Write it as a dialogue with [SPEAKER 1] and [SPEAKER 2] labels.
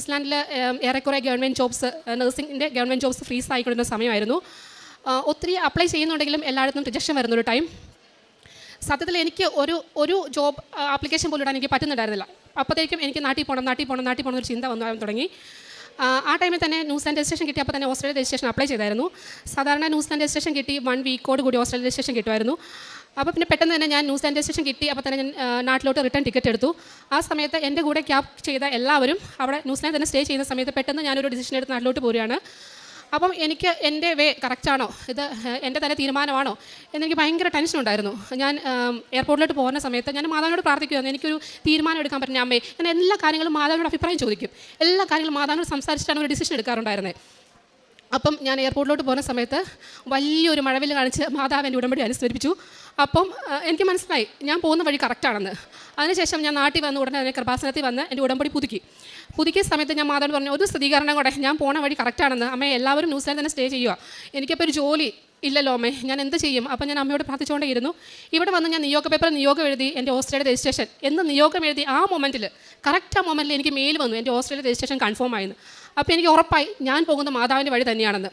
[SPEAKER 1] ന്യൂസിലാൻഡിൽ ഏറെക്കുറെ government jobs നഴ്സിംഗിന്റെ government jobs freeze ആയിക്കൊണ്ടിരുന്ന സമയമായിരുന്നു ഒത്തിരി അപ്ലൈ ചെയ്യുന്നുണ്ടെങ്കിലും എല്ലായിടത്തും റിജക്ഷൻ വരുന്ന ഒരു ടൈം സത്യത്തിൽ എനിക്ക് ഒരു ഒരു ജോബ് ആപ്ലിക്കേഷൻ പോലും ഇടാൻ എനിക്ക് പറ്റുന്നുണ്ടായിരുന്നില്ല. അപ്പോഴത്തേക്കും എനിക്ക് നാട്ടിൽ പോകണം നാട്ടിൽ പോകണം നാട്ടിൽ പോകണം എന്നൊരു ചിന്ത വന്നു തുടങ്ങി. ആ, ടൈമിൽ തന്നെ ന്യൂസിലാൻഡ് രജിസ്ട്രേഷൻ കിട്ടിയപ്പോൾ തന്നെ ഓസ്ട്രേലിയ രജിസ്ട്രേഷൻ അപ്ലൈ ചെയ്തായിരുന്നു. സാധാരണ ന്യൂസിലാൻഡ് രജിസ്ട്രേഷൻ കിട്ടി വൺ വീക്കോട് കൂടി ഓസ്ട്രേലിയ രജിസ്ട്രേഷൻ കിട്ടുമായിരുന്നു. അപ്പോൾ പിന്നെ പെട്ടെന്ന് തന്നെ ഞാൻ ന്യൂസ് ആൻഡ് സ്റ്റേഷൻ കിട്ടി. അപ്പോൾ തന്നെ ഞാൻ നാട്ടിലോട്ട് റിട്ടേൺ ടിക്കറ്റ് എടുത്തു. ആ സമയത്ത് എന്റെ കൂടെ ക്യാബ് ചെയ്ത എല്ലാവരും അവിടെ ന്യൂസിലാൻഡ് തന്നെ സ്റ്റേ ചെയ്യുന്ന സമയത്ത് പെട്ടെന്ന് ഞാനൊരു ഡിസിഷൻ എടുത്ത് നാട്ടിലോട്ട് പോരുകയാണ്. അപ്പം എനിക്ക് എന്റെ വേ കറക്റ്റാണോ? ഇത് എന്റെ തന്നെ തീരുമാനമാണോ? എന്നെനിക്ക് ഭയങ്കര ടെൻഷൻ ഉണ്ടായിരുന്നു. ഞാൻ എയർപോർട്ടിലോട്ട് പോകുന്ന സമയത്ത് ഞാൻ മാതാവിനോട് പ്രാർത്ഥിക്കുമായിരുന്നു എനിക്കൊരു തീരുമാനം എടുക്കാൻ പറ്റുന്ന അമ്മേ ഞാൻ എല്ലാ കാര്യങ്ങളും മാതാവിനോട് അഭിപ്രായം ചോദിക്കും. എല്ലാ കാര്യങ്ങളും മാതാവിനോട് സംസാരിച്ചിട്ടാണ് ഒരു ഡിസിഷൻ എടുക്കാറുണ്ടായിരുന്നത് അപ്പം ഞാൻ എയർപോർട്ടിലോട്ട് പോകുന്ന സമയത്ത് വലിയൊരു മഴവിൽ കാണിച്ച് മാതാവ് എന്റെ ഉടമ്പടി അനുസ്മരിപ്പിച്ചു. അപ്പം എനിക്ക് മനസ്സിലായി. ഞാൻ പോകുന്ന വഴി കറക്റ്റാണെന്ന് അതിനുശേഷം ഞാൻ നാട്ടിൽ വന്ന് ഉടനെ തന്നെ കൃപാസനത്തിൽ വന്ന് എന്റെ ഉടമ്പടി പുതുക്കി. പുതുക്കിയ സമയത്ത് ഞാൻ മാതാവിനോട് പറഞ്ഞു ഒരു സ്ഥിരീകരണം കൂടെ ഞാൻ പോണ വഴി കറക്റ്റാണെന്ന് അമ്മ എല്ലാവരും ന്യൂസിലാൻഡ് തന്നെ സ്റ്റേ ചെയ്യുക എനിക്കപ്പോൾ ഒരു ജോലി ഇല്ലല്ലോ അമ്മേ ഞാൻ എന്ത് ചെയ്യും? അപ്പം ഞാൻ അമ്മയോട് പ്രാർത്ഥിച്ചുകൊണ്ടേയിരുന്നു. ഇവിടെ വന്ന് ഞാൻ നിയോഗ പേപ്പർ നിയോഗം എഴുതി എന്റെ ഓസ്ട്രേലിയ രജിസ്ട്രേഷൻ. എന്ന് നിയോഗം എഴുതി ആ മൊമെന്റിൽ കറക്റ്റ് ആ മൊമെന്റിൽ എനിക്ക് മെയിൽ വന്നു. എന്റെ ഓസ്ട്രേലിയ രജിസ്ട്രേഷൻ കൺഫേം ആയിരുന്നു അപ്പോൾ എനിക്ക് ഉറപ്പായി ഞാൻ പോകുന്ന മാതാവിന്റെ വഴി തന്നെയാണെന്ന്.